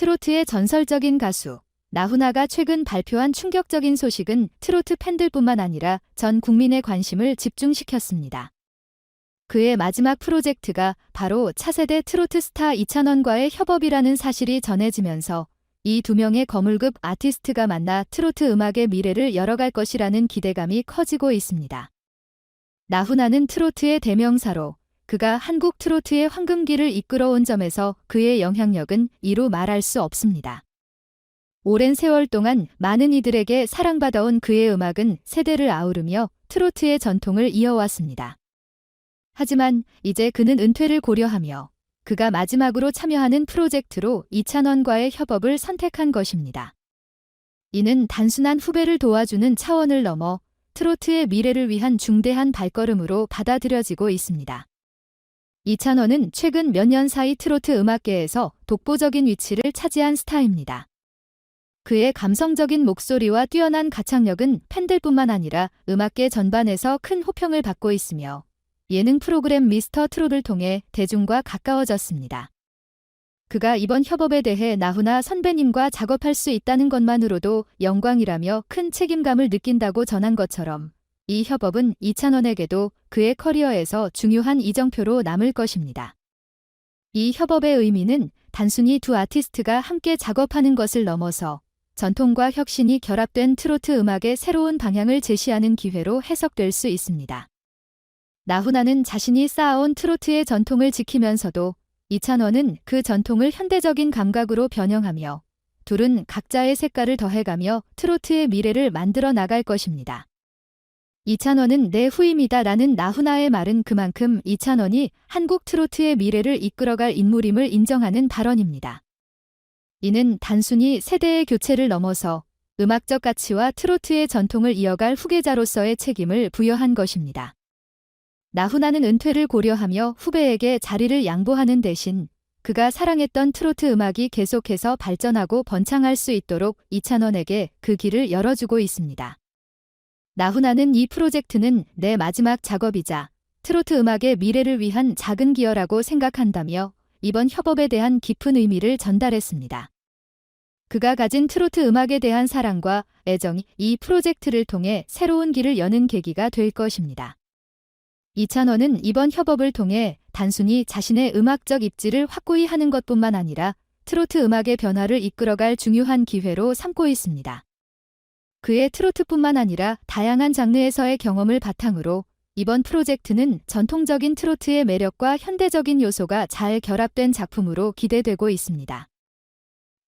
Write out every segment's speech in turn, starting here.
트로트의 전설적인 가수 나훈아가 최근 발표한 충격적인 소식은 트로트 팬들뿐만 아니라 전 국민의 관심을 집중시켰습니다. 그의 마지막 프로젝트가 바로 차세대 트로트 스타 이찬원과의 협업이라는 사실이 전해지면서 이 두 명의 거물급 아티스트가 만나 트로트 음악의 미래를 열어갈 것이라는 기대감이 커지고 있습니다. 나훈아는 트로트의 대명사로 그가 한국 트로트의 황금기를 이끌어온 점에서 그의 영향력은 이루 말할 수 없습니다. 오랜 세월 동안 많은 이들에게 사랑받아온 그의 음악은 세대를 아우르며 트로트의 전통을 이어왔습니다. 하지만 이제 그는 은퇴를 고려하며 그가 마지막으로 참여하는 프로젝트로 이찬원과의 협업을 선택한 것입니다. 이는 단순한 후배를 도와주는 차원을 넘어 트로트의 미래를 위한 중대한 발걸음으로 받아들여지고 있습니다. 이찬원은 최근 몇 년 사이 트로트 음악계에서 독보적인 위치를 차지한 스타입니다. 그의 감성적인 목소리와 뛰어난 가창력은 팬들뿐만 아니라 음악계 전반에서 큰 호평을 받고 있으며 예능 프로그램 미스터 트롯을 통해 대중과 가까워졌습니다. 그가 이번 협업에 대해 나훈아 선배님과 작업할 수 있다는 것만으로도 영광이라며 큰 책임감을 느낀다고 전한 것처럼 이 협업은 이찬원에게도 그의 커리어에서 중요한 이정표로 남을 것입니다. 이 협업의 의미는 단순히 두 아티스트가 함께 작업하는 것을 넘어서 전통과 혁신이 결합된 트로트 음악의 새로운 방향을 제시하는 기회로 해석될 수 있습니다. 나훈아는 자신이 쌓아온 트로트의 전통을 지키면서도 이찬원은 그 전통을 현대적인 감각으로 변형하며 둘은 각자의 색깔을 더해가며 트로트의 미래를 만들어 나갈 것입니다. 이찬원은 내 후임이다 라는 나훈아의 말은 그만큼 이찬원이 한국 트로트의 미래를 이끌어갈 인물임을 인정하는 발언입니다. 이는 단순히 세대의 교체를 넘어서 음악적 가치와 트로트의 전통을 이어갈 후계자로서의 책임을 부여한 것입니다. 나훈아는 은퇴를 고려하며 후배에게 자리를 양보하는 대신 그가 사랑했던 트로트 음악이 계속해서 발전하고 번창할 수 있도록 이찬원에게 그 길을 열어주고 있습니다. 나훈아는 이 프로젝트는 내 마지막 작업이자 트로트 음악의 미래를 위한 작은 기여라고 생각한다며 이번 협업에 대한 깊은 의미를 전달했습니다. 그가 가진 트로트 음악에 대한 사랑과 애정이 이 프로젝트를 통해 새로운 길을 여는 계기가 될 것입니다. 이찬원은 이번 협업을 통해 단순히 자신의 음악적 입지를 확고히 하는 것뿐만 아니라 트로트 음악의 변화를 이끌어갈 중요한 기회로 삼고 있습니다. 그의 트로트뿐만 아니라 다양한 장르에서의 경험을 바탕으로 이번 프로젝트는 전통적인 트로트의 매력과 현대적인 요소가 잘 결합된 작품으로 기대되고 있습니다.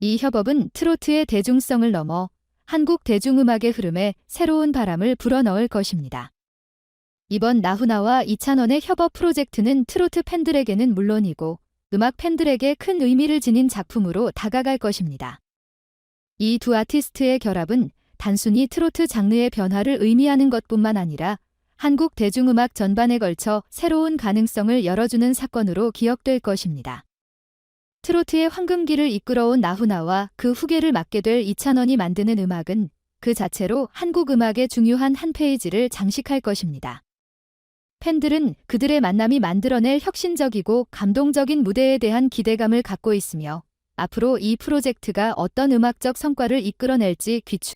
이 협업은 트로트의 대중성을 넘어 한국 대중음악의 흐름에 새로운 바람을 불어넣을 것입니다. 이번 나훈아와 이찬원의 협업 프로젝트는 트로트 팬들에게는 물론이고 음악 팬들에게 큰 의미를 지닌 작품으로 다가갈 것입니다. 이 두 아티스트의 결합은 단순히 트로트 장르의 변화를 의미하는 것뿐만 아니라 한국 대중음악 전반에 걸쳐 새로운 가능성을 열어주는 사건으로 기억될 것입니다. 트로트의 황금기를 이끌어온 나훈아와 그 후계를 맡게 될 이찬원이 만드는 음악은 그 자체로 한국 음악의 중요한 한 페이지를 장식할 것입니다. 팬들은 그들의 만남이 만들어낼 혁신적이고 감동적인 무대에 대한 기대감을 갖고 있으며 앞으로 이 프로젝트가 어떤 음악적 성과를 이끌어낼지 귀추